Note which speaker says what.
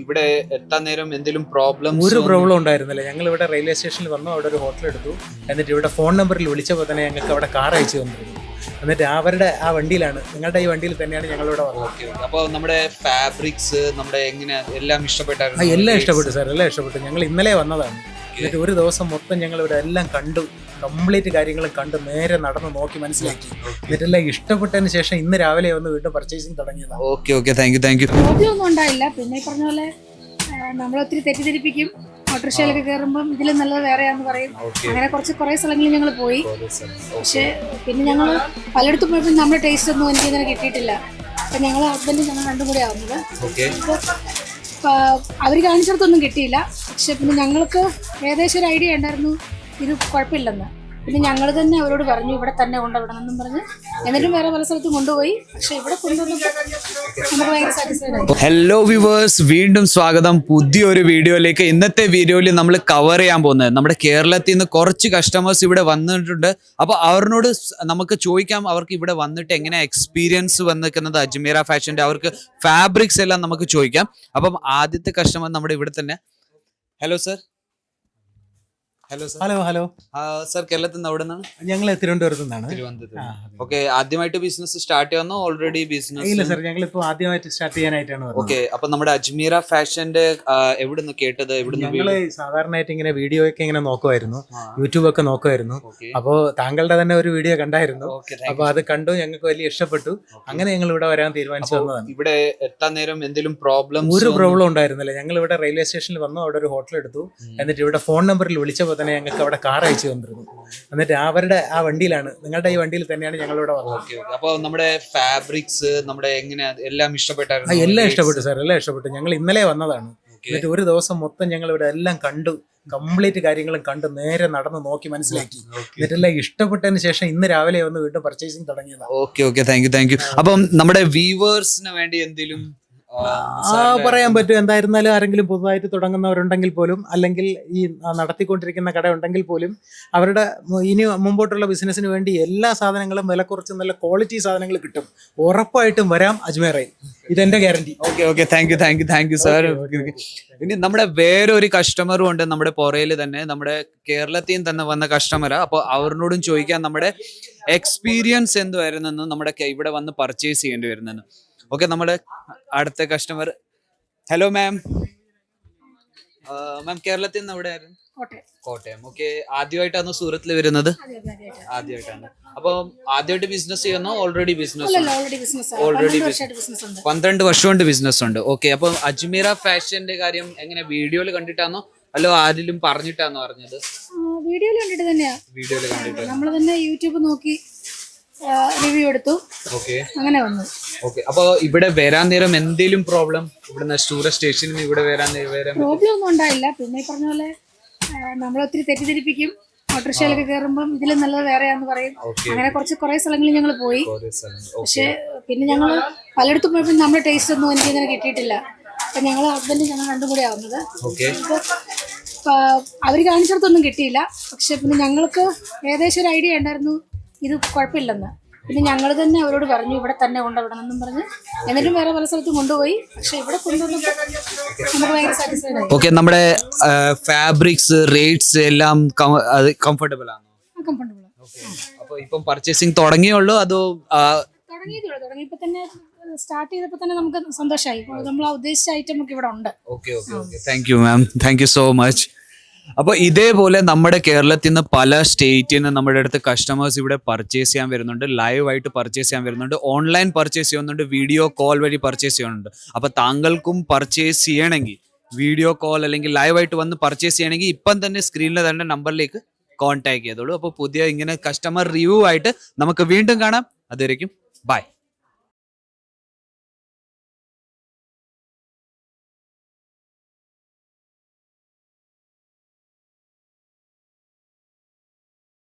Speaker 1: ഇവിടെ എത്താൻ നേരം എന്തെങ്കിലും പ്രോബ്ലം
Speaker 2: ഒരു പ്രോബ്ലം ഉണ്ടായിരുന്നില്ല. ഞങ്ങൾ ഇവിടെ റെയിൽവേ സ്റ്റേഷനിൽ വന്നു അവിടെ ഒരു ഹോട്ടൽ എടുത്തു. എന്നിട്ട് ഇവിടെ ഫോൺ നമ്പറിൽ വിളിച്ചപ്പോൾ തന്നെ ഞങ്ങൾക്ക് അവിടെ കാർ അയച്ചു തന്നിരുന്നു. എന്നിട്ട് അവരുടെ ആ വണ്ടിയിലാണ് നിങ്ങളുടെ ഈ വണ്ടിയിൽ തന്നെയാണ് ഞങ്ങളിവിടെ വന്നത്.
Speaker 1: അപ്പോൾ നമ്മുടെ ഫാബ്രിക്സ് നമ്മുടെ എങ്ങനെ എല്ലാം ഇഷ്ടപ്പെട്ടായിരുന്നു?
Speaker 2: എല്ലാം ഇഷ്ടപ്പെട്ടു സാർ എല്ലാം ഇഷ്ടപ്പെട്ടു. ഞങ്ങൾ ഇന്നലെ വന്നതാണ്. എന്നിട്ട് ഒരു ദിവസം മൊത്തം ഞങ്ങൾ ഇവിടെ എല്ലാം കണ്ടു. കംപ്ലീറ്റ് കാര്യങ്ങളും കണ്ട് നേരെ നടന്ന് നോക്കി മനസ്സിലാക്കി. എന്നിട്ടെല്ലാം ഇഷ്ടപ്പെട്ടതിന് ശേഷം ഇന്ന് രാവിലെ വന്ന് വീണ്ടും പർച്ചേസിങ് തുടങ്ങിയതാണ്
Speaker 1: okay okay thank you thank you
Speaker 3: ഉണ്ടായില്ല. പിന്നെ ഈ പറഞ്ഞ പോലെ നമ്മളൊത്തിരി തെറ്റിദ്ധരിപ്പിക്കും. ഓട്ടോറിക്ഷയിലൊക്കെ കയറുമ്പം ഇതിൽ നല്ലത് വേറെയാന്ന് പറയും. അങ്ങനെ കുറച്ച് കുറെ സ്ഥലങ്ങളിൽ ഞങ്ങൾ പോയി. പക്ഷെ പിന്നെ ഞങ്ങൾ പലയിടത്തും പോയപ്പോൾ നമ്മുടെ ടേസ്റ്റ് ഒന്നും എനിക്ക് ഇങ്ങനെ കിട്ടിയിട്ടില്ല. അപ്പൊ ഞങ്ങൾ ഹസ്ബൻഡ് ഞങ്ങൾ രണ്ടും കൂടെ ആവുന്നത്.
Speaker 1: ഓക്കെ
Speaker 3: അവർ കാണിച്ചിടത്തൊന്നും കിട്ടിയില്ല. പക്ഷെ പിന്നെ ഞങ്ങൾക്ക് ഏകദേശം ഒരു ഐഡിയ ഉണ്ടായിരുന്നു. ഇത് കുഴപ്പമില്ലെന്ന്. പിന്നെ ഞങ്ങൾ തന്നെ അവരോട് പറഞ്ഞു ഇവിടെ തന്നെ കൊണ്ടുവിടണം എന്നും പറഞ്ഞ്. എന്നിട്ടും വേറെ പല സ്ഥലത്തും കൊണ്ടുപോയി. പക്ഷെ ഇവിടെ കൊണ്ടുവന്നപ്പോൾ
Speaker 1: ഹലോ വ്യൂവേഴ്സ് വീണ്ടും സ്വാഗതം. പുതിയൊരു വീഡിയോയിലേക്ക്. ഇന്നത്തെ വീഡിയോയിൽ നമ്മൾ കവർ ചെയ്യാൻ പോകുന്നത് നമ്മുടെ കേരളത്തിൽ നിന്ന് കുറച്ച് കസ്റ്റമേഴ്സ് ഇവിടെ വന്നിട്ടുണ്ട്. അപ്പോൾ അവരോട് നമുക്ക് ചോദിക്കാം അവർക്ക് ഇവിടെ വന്നിട്ട് എങ്ങനെ എക്സ്പീരിയൻസ് വന്നിരിക്കുന്നത്? അജ്മീറ ഫാഷന്റെ അവർക്ക് ഫാബ്രിക്സ് എല്ലാം നമുക്ക് ചോദിക്കാം. അപ്പം ആദ്യത്തെ കസ്റ്റമർ നമ്മുടെ ഇവിടെ തന്നെ. Hello sir hello
Speaker 2: hello hello
Speaker 1: sir കേരളത്തിൽ നിന്ന് അവിടെ നിന്നാണ്.
Speaker 2: ഞങ്ങൾ തിരുവനന്തപുരത്ത് നിന്നാണ്.
Speaker 1: ഓക്കെ ആദ്യമായിട്ട് ബിസിനസ് സ്റ്റാർട്ട് ചെയ്യുന്നോ? ഓൾറെഡി ബിസിനസ് ഇല്ല
Speaker 2: സർ ഞങ്ങൾ ഇപ്പോൾ ആദ്യമായിട്ട് സ്റ്റാർട്ട് ചെയ്യാനായിട്ടാണ്
Speaker 1: ഓക്കെ അപ്പൊ നമ്മുടെ അജ്മീറ ഫാഷന്റെ എവിടുന്ന് കേട്ടത്? എവിടുന്ന്
Speaker 2: ഞങ്ങൾ സാധാരണയായിട്ട് ഇങ്ങനെ വീഡിയോ ഒക്കെ ഇങ്ങനെ നോക്കുമായിരുന്നു. യൂട്യൂബ് ഒക്കെ നോക്കുമായിരുന്നു.
Speaker 1: അപ്പോ
Speaker 2: അപ്പോൾ താങ്കളുടെ തന്നെ ഒരു വീഡിയോ കണ്ടായിരുന്നു. അപ്പൊ അത് കണ്ടു ഞങ്ങൾക്ക് വലിയ ഇഷ്ടപ്പെട്ടു. അങ്ങനെ ഞങ്ങൾ ഇവിടെ വരാൻ തീരുമാനിച്ചു വന്നതാണ്.
Speaker 1: ഇവിടെ എത്താൻ നേരം എന്തെങ്കിലും പ്രോബ്ലം
Speaker 2: ഒരു പ്രോബ്ലം ഉണ്ടായിരുന്നില്ല. ഞങ്ങൾ ഇവിടെ റെയിൽവേ സ്റ്റേഷനിൽ വന്നു അവിടെ ഒരു ഹോട്ടൽ എടുത്തു. എന്നിട്ട് ഇവിടെ ഫോൺ നമ്പറിൽ വിളിച്ചപ്പോൾ തന്നെ ഞങ്ങൾക്ക് അവിടെ കാർ അയച്ചു തന്നിരുന്നു. എന്നിട്ട് അവരുടെ ആ വണ്ടിയിലാണ് നിങ്ങളുടെ ഈ വണ്ടിയിൽ തന്നെയാണ് ഞങ്ങൾ ഇവിടെ വന്നത്.
Speaker 1: അപ്പൊ നമ്മുടെ ഫാബ്രിക്സ് നമ്മുടെ എങ്ങനെ എല്ലാം ഇഷ്ടപ്പെട്ടായിരുന്നു?
Speaker 2: എല്ലാം ഇഷ്ടപ്പെട്ടു സാർ എല്ലാം ഇഷ്ടപ്പെട്ടു. ഞങ്ങൾ ഇന്നലെ വന്നതാണ്. എന്നിട്ട് ഒരു ദിവസം മൊത്തം ഞങ്ങൾ ഇവിടെ എല്ലാം കണ്ടു. കംപ്ലീറ്റ് കാര്യങ്ങളും കണ്ട്. നേരെ നടന്ന് നോക്കി മനസ്സിലാക്കി. എന്നിട്ടെല്ലാം ഇഷ്ടപ്പെട്ടതിന് ശേഷം ഇന്ന് രാവിലെ വന്ന് വീണ്ടും പർച്ചേസിങ് തുടങ്ങിയതാണ്
Speaker 1: okay okay thank you thank you അപ്പം നമ്മുടെ വ്യൂവേഴ്സിന് വേണ്ടി എന്തെങ്കിലും ആ,
Speaker 2: പറയാൻ പറ്റും. എന്തായിരുന്നാലും ആരെങ്കിലും പുതുതായിട്ട് തുടങ്ങുന്നവരുണ്ടെങ്കിൽ പോലും അല്ലെങ്കിൽ ഈ നടത്തിക്കൊണ്ടിരിക്കുന്ന കട ഉണ്ടെങ്കിൽ പോലും അവരുടെ ഇനി മുമ്പോട്ടുള്ള ബിസിനസ്സിന് വേണ്ടി എല്ലാ സാധനങ്ങളും വില കുറച്ച് നല്ല ക്വാളിറ്റി സാധനങ്ങൾ കിട്ടും. ഉറപ്പായിട്ടും വരാം അജ്മേറയിൽ ഇതെന്റെ guarantee
Speaker 1: okay okay thank you thank you thank you sir ഇനി നമ്മുടെ വേറൊരു കസ്റ്റമറും ഉണ്ട് നമ്മുടെ പുറയിൽ തന്നെ. നമ്മുടെ കേരളത്തിൽ നിന്ന് തന്നെ വന്ന കസ്റ്റമറാണ് അപ്പോൾ അവരോടും ചോദിക്കാം നമ്മുടെ എക്സ്പീരിയൻസ് എന്തുവായിരുന്നെന്ന് നമ്മുടെ ഇവിടെ വന്ന് പർച്ചേസ് ചെയ്യേണ്ടി വരുന്നെന്ന്. ഓക്കെ നമ്മുടെ അടുത്ത കസ്റ്റമർ ഹലോ മാം മാം കേരളത്തിൽ നിന്ന് എവിടെ ആയിരുന്നു?
Speaker 3: കോട്ടയം.
Speaker 1: ഓക്കെ ആദ്യമായിട്ടാണ് സൂറത്തിൽ വരുന്നത്? ആദ്യമായിട്ടാണ്. അപ്പൊ ആദ്യമായിട്ട് ബിസിനസ് ചെയ്യുന്നു? ഓൾറെഡി ബിസിനസ്
Speaker 3: ഓൾറെഡി
Speaker 1: പന്ത്രണ്ട് വർഷം കൊണ്ട് ബിസിനസ് ഉണ്ട്. ഓക്കെ അപ്പൊ അജ്മീറ ഫാഷന്റെ കാര്യം എങ്ങനെ വീഡിയോയിൽ കണ്ടിട്ടാണോ അല്ലോ ആരിലും പറഞ്ഞിട്ടാണോ അറിഞ്ഞത്?
Speaker 3: വീഡിയോയിൽ കണ്ടിട്ട് തന്നെയാ.
Speaker 1: വീഡിയോയിൽ കണ്ടിട്ട്.
Speaker 3: നമ്മൾ തന്നെ യൂട്യൂബ് നോക്കി റിവ്യൂ എടുത്തു. അങ്ങനെ വന്നു.
Speaker 1: ഓക്കെ അപ്പൊ ഇവിടെ വരാൻ നേരം എന്തെങ്കിലും പ്രോബ്ലം ഇവിടുന്ന് ടൂറിസ്റ്റ് സ്റ്റേഷനിൽ ഇവിടെ വരാൻ
Speaker 3: പ്രോബ്ലം ഒന്നും ഉണ്ടായില്ല. പിന്നെ ഈ പറഞ്ഞ പോലെ നമ്മൾ ഒത്തിരി തെറ്റിദ്ധരിപ്പിക്കും. ഓട്ടോറിക്ഷയിലൊക്കെ കയറുമ്പോൾ ഇതിൽ നല്ലത് വേറെയാന്ന് പറയും. അങ്ങനെ കുറച്ച് കുറേ സ്ഥലങ്ങളിൽ ഞങ്ങൾ പോയി. പക്ഷെ പിന്നെ ഞങ്ങൾ പലയിടത്തും പോയപ്പോൾ നമ്മുടെ ടേസ്റ്റ് ഒന്നും എനിക്ക് ഇങ്ങനെ കിട്ടിയിട്ടില്ല. അപ്പൊ ഞങ്ങൾ ഹസ്ബൻഡ് ഞങ്ങൾ രണ്ടും കൂടെ ആവുന്നത് അവർ കാണിച്ചിടത്തൊന്നും കിട്ടിയില്ല. പക്ഷെ പിന്നെ ഞങ്ങൾക്ക് ഏകദേശം ഒരു ഐഡിയ ഉണ്ടായിരുന്നു. ഇത് കുഴപ്പമില്ലെന്ന്. പിന്നെ ഞങ്ങൾ തന്നെ അവരോട് പറഞ്ഞു ഇവിടെ തന്നെ കൊണ്ടുവിടണം എന്നും പറഞ്ഞ്. എന്നിട്ടും വേറെ പല സ്ഥലത്തും കൊണ്ടുപോയി. പക്ഷെ ഇവിടെ കൊണ്ടുവന്നപ്പോൾ നമുക്ക് ഭയങ്കര സാറ്റിസ്ഫൈഡ് ആയി.
Speaker 1: ഓക്കെ നമ്മുടെ ഫാബ്രിക്സ് റേറ്റ്സ് എല്ലാം കംഫർട്ടബിൾ ആണ്?
Speaker 3: കംഫർട്ടബിൾ
Speaker 1: അപ്പൊ ഇപ്പം പർച്ചേസിങ് തുടങ്ങിയുള്ളൂ അതോ
Speaker 3: തുടങ്ങിയപ്പോൾ തന്നെ സ്റ്റാർട്ട് ചെയ്തപ്പോൾ തന്നെ നമുക്ക് സന്തോഷമായി നമ്മൾ ആ ഉദ്ദേശിച്ച ഐറ്റം ഒക്കെ ഇവിടെ ഉണ്ട്.
Speaker 1: Okay okay okay thank you ma'am thank you so much അപ്പോൾ ഇതേപോലെ നമ്മുടെ കേരളത്തിൽ നിന്ന് പല സ്റ്റേറ്റിൽ നിന്ന് നമ്മുടെ അടുത്ത് കസ്റ്റമേഴ്സ് ഇവിടെ പർച്ചേസ് ചെയ്യാൻ വരുന്നുണ്ട്. ലൈവായിട്ട് പർച്ചേസ് ചെയ്യാൻ വരുന്നുണ്ട്. ഓൺലൈൻ പർച്ചേസ് ചെയ്യുന്നുണ്ട്. വീഡിയോ കോൾ വഴി പർച്ചേസ് ചെയ്യുന്നുണ്ട്. അപ്പോൾ താങ്കൾക്കും പർച്ചേസ് ചെയ്യണമെങ്കിൽ വീഡിയോ കോൾ അല്ലെങ്കിൽ ലൈവായിട്ട് വന്ന് പർച്ചേസ് ചെയ്യണമെങ്കിൽ ഇപ്പം തന്നെ സ്ക്രീനിൽ തന്നെ നമ്പറിലേക്ക് കോൺടാക്ട് ചെയ്തോളൂ. അപ്പോൾ പുതിയ ഇങ്ങനെ കസ്റ്റമർ റിവ്യൂ ആയിട്ട് നമുക്ക് വീണ്ടും കാണാം. അതുവരേക്കും ബൈ